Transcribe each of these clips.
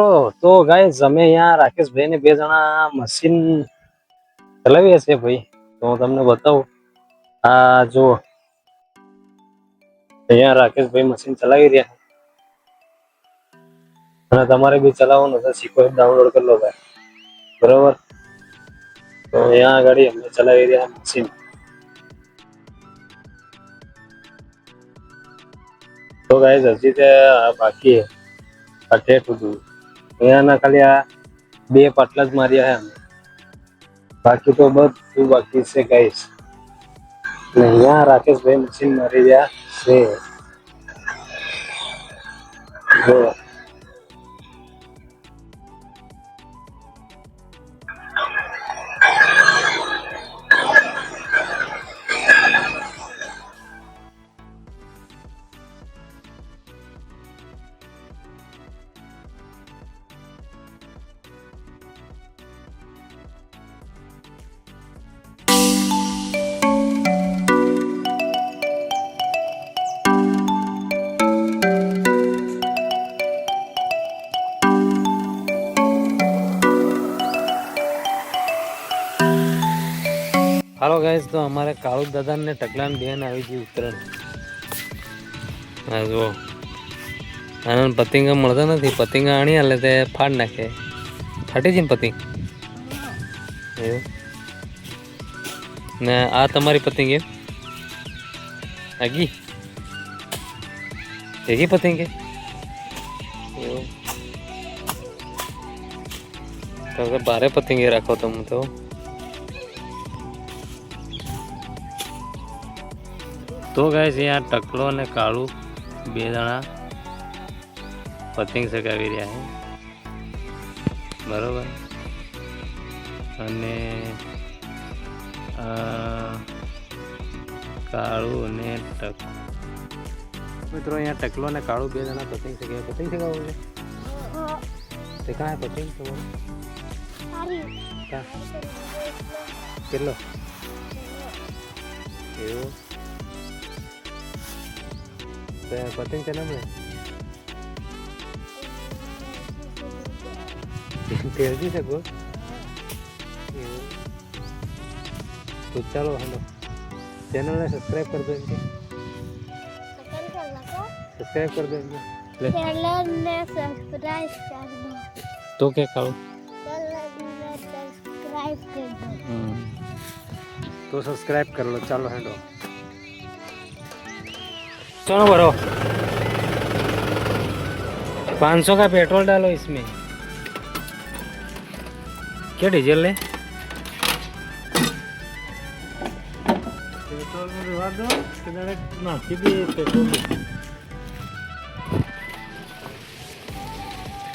મિત્રો, તો ગાય અમે અહીંયા રાકેશભાઈ ને બે જણા મશીન ચલાવીએ છીએ ભાઈ. તો હું તમને બતાવું. આ જો, અહીંયા રાકેશભાઈ મશીન ચલાવી રહ્યા અને તમારે બી ચલાવવાનું તો શીખો ડાઉનલોડ કરી લો ભાઈ. બરોબર? તો અહીંયા આગળ અમે ચલાવી રહ્યા મશીન તો ગાય હજી તે બાકી છે. આ સુધી ખાલી આ બે પાટલા જ માર્યા છે અમે બાકી તો બધું બાકી છે ગાઈસ ને અહીંયા રાકેશભાઈ મશીન મારી રહ્યા છે. હાલો ગાઈસ તો અમારે કાળુ દાદા ને ટકલાન બેન આવી ગઈ ઉત્તરાયણ. હા જુઓ. આનંદ પતિંગા મળતા નથી, પતિંગા આણી હાલે તે ફાડ નાખે. ફાટી છે ને પતિંગ? એવું? ને આ તમારી પતિંગ એમ? આગી એગી પતંગ એવું? તો બારે પતંગે રાખો તમે તો. તો ગાય છે આ ટકલો અને કાળું બે જણા પતંગ સગાવી રહ્યા છે. બરોબર. અને કાળું અને ટક મિત્રો અહીંયા ટકલો અને કાળું બે જણા પતંગ ચગાવે પતંગ ચગાવો છે? તે કાંઈ પતંગ તમારું કેટલો? એવું? पतंग का नाम है तेज़ी से को तो चलो हम चैनल ने सब्सक्राइब कर दो इनके सब्सक्राइब कर दो इनके चैनल ने सब्सक्राइब कर? दो तो क्या कहो हाँ। तो सब्सक्राइब कर लो चलो हेलो चलो भरो पाँच सौ का पेट्रोल डालो इसमें क्या डीजल ले पेट्रोल में डलवा दो किधर नाखी भी पेट्रोल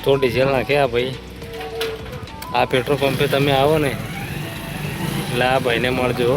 તો ડીઝલ નાખ્યા ભાઈ આ પેટ્રોલ પંપે તમે આવો ને એટલે આ ભાઈને મળજો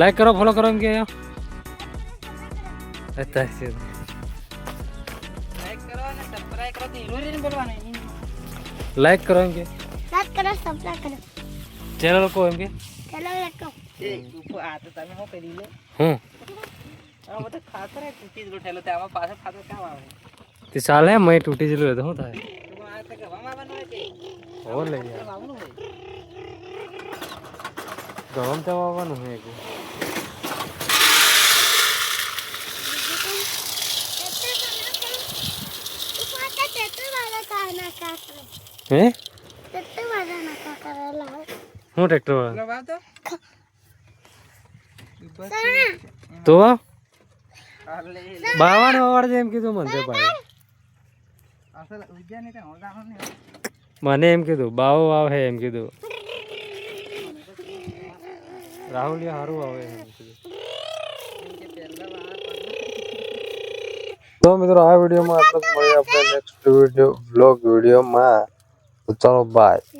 લાઈક કરો ફોલો કરો એમ કે. અત્યારે લાઈક કરો એમ કે. લાઈક કરો સબસ્ક્રાઇબ કરો. ચેનલ લખો એમ કે. ચેનલ લખો. આ તો તમે હું કરી લે? હું? આ બધું ચાલે મય તૂટી જલો તો હું થાય? હો લઈ જા ગરમ તો આવવાનું કે? હે? હું ટ્રેક્ટર વાળા? તો. બાવાનું અવાડ એમ કીધું મને ભાઈ. મને એમ કીધું બાવો આવે એમ કીધું. રાહુલિયા સારું આવે તો મિત્રો, આ વિડીયોમાં આટલું જ મળીએ આપણે નેક્સ્ટ વીડિયો બ્લોગ વિડીયોમાં. ચાલો બાય